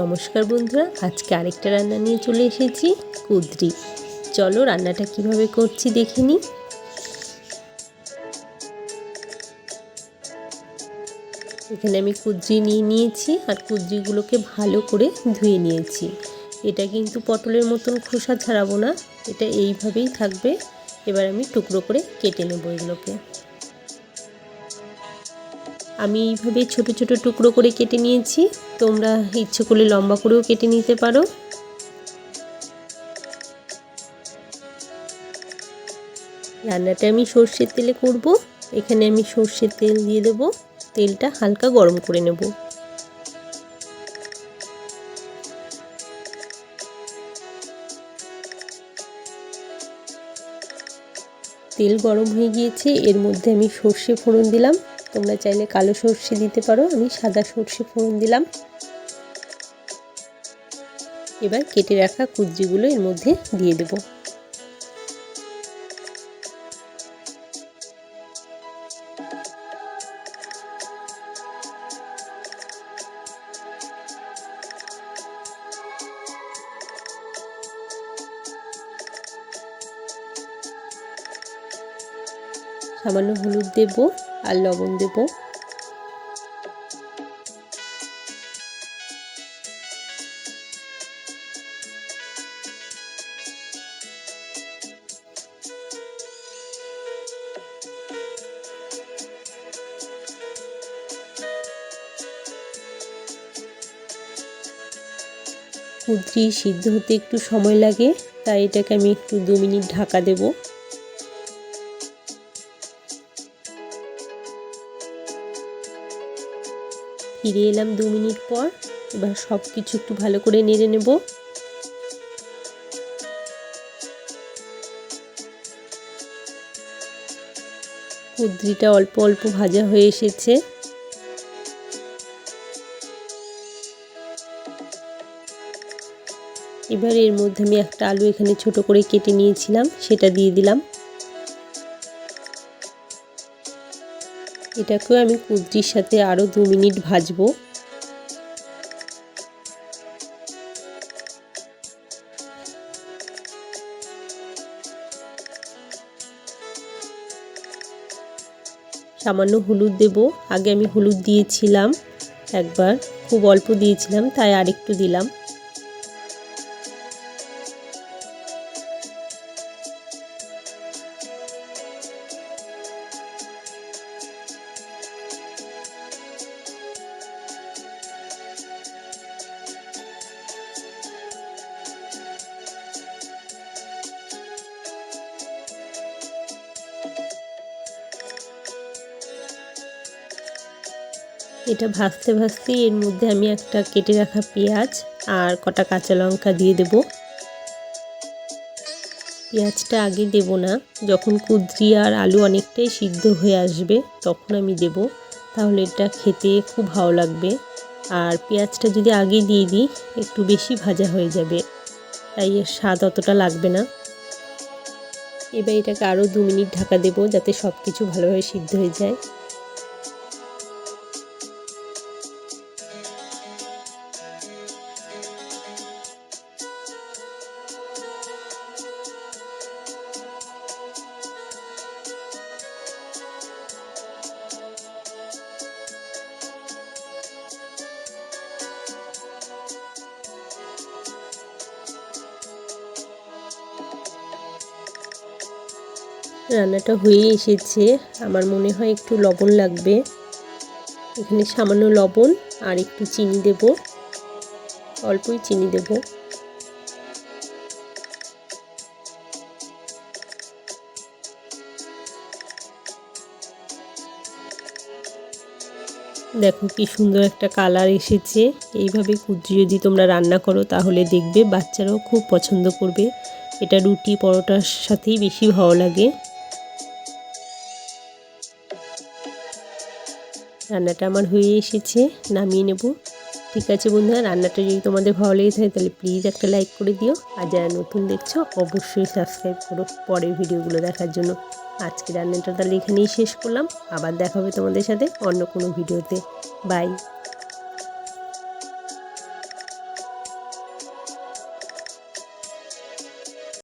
নমস্কার বন্ধুরা, আজকে আরেকটা রান্না নিয়ে চলে এসেছি, কুদ্রি। চলো রান্নাটা কীভাবে করছি দেখে নিই এখানে আমি কুদ্রি নিয়ে নিয়েছি আর কুদ্রিগুলোকে ভালো করে ধুয়ে নিয়েছি। এটা কিন্তু পটলের মতন খোসা ছাড়াবো না, এটা এইভাবেই থাকবে। এবার আমি টুকরো করে কেটে নেব এগুলোকে। আমি এইভাবে ছোট ছোট টুকরো করে কেটে নিয়েছি। তোমরা ইচ্ছে করলে লম্বা করেও কেটে নিতে পারো। রান্নাটা আমি সর্ষের তেলে করব। এখানে আমি সর্ষের তেল দিয়ে দেব। তেলটা হালকা গরম করে নেব। তেল গরম হয়ে গিয়েছে। এর মধ্যে আমি সর্ষে ফোড়ন দিলাম। তোমরা চাইলে কালো সর্ষে দিতে পারো। আমি সাদা সর্ষে ফোড়ন দিলাম। এবার কেটে রাখা কুদ্রিগুলো এর মধ্যে দিয়ে দেব। সামান্য হলুদ দেব। আর লবণ দেব। কুদ্রি সিদ্ধ হতে একটু সময় লাগে, তাই এটাকে আমি একটু দু মিনিট ঢাকা দেবো। ফিরে এলাম দু মিনিট পর। এবার সব কিছু একটু ভালো করে নেড়ে নেব। কুদ্রিটা অল্প অল্প ভাজা হয়ে এসেছে। এবার এর মধ্যে আমি একটা আলু এখানে ছোট করে কেটে নিয়েছিলাম, সেটা দিয়ে দিলাম। এটাকেও আমি কুদ্রির সাথে আরও দু মিনিট ভাজবো। সামান্য হলুদ দেব। আগে আমি হলুদ দিয়েছিলাম, একবার। খুব অল্প দিয়েছিলাম, তাই আরেকটু দিলাম। এটা ভাজতে ভাজতে এর মধ্যে আমি একটা কেটে রাখা পেঁয়াজ আর কটা কাঁচা লঙ্কা দিয়ে দেব। পেঁয়াজটা আগে দেব না, যখন কুদ্রি আর আলু অনেকটাই সিদ্ধ হয়ে আসবে তখন আমি দেব। তাহলে এটা খেতে খুব ভালো লাগবে। আর পেঁয়াজটা যদি আগে দিয়ে দিই, একটু বেশি ভাজা হয়ে যাবে, তাই এর স্বাদ অতটা লাগবে না। এবার এটাকে আরও দু মিনিট ঢাকা দেবো যাতে সব কিছু ভালোভাবে সিদ্ধ হয়ে যায়। রান্নাটা হয়ে এসেছে। আমার মনে হয় একটু লবণ লাগবে। এখানে সামান্য লবণ আর একটু চিনি দেব। অল্পই চিনি দেব। দেখো কি সুন্দর একটা কালার এসেছে। এইভাবে কুদ্রি যদি তোমরা রান্না করো তাহলে দেখবে বাচ্চারাও খুব পছন্দ করবে। এটা রুটি পরোটার সাথেই বেশি ভালো লাগে। রান্নাটা আমার হয়ে এসেছে, নামিয়ে নেব। ঠিক আছে বন্ধুরা, রান্নাটা যদি তোমাদের ভালো লেগে থাকে তাহলে প্লিজ একটা লাইক করে দিও। আর যারা নতুন দেখছ, অবশ্যই সাবস্ক্রাইব করো পরের ভিডিওগুলো দেখার জন্য। আজকে রান্নাটা তাহলে এখানেই শেষ করলাম। আবার দেখা হবে তোমাদের সাথে অন্য কোনো ভিডিওতে। বাই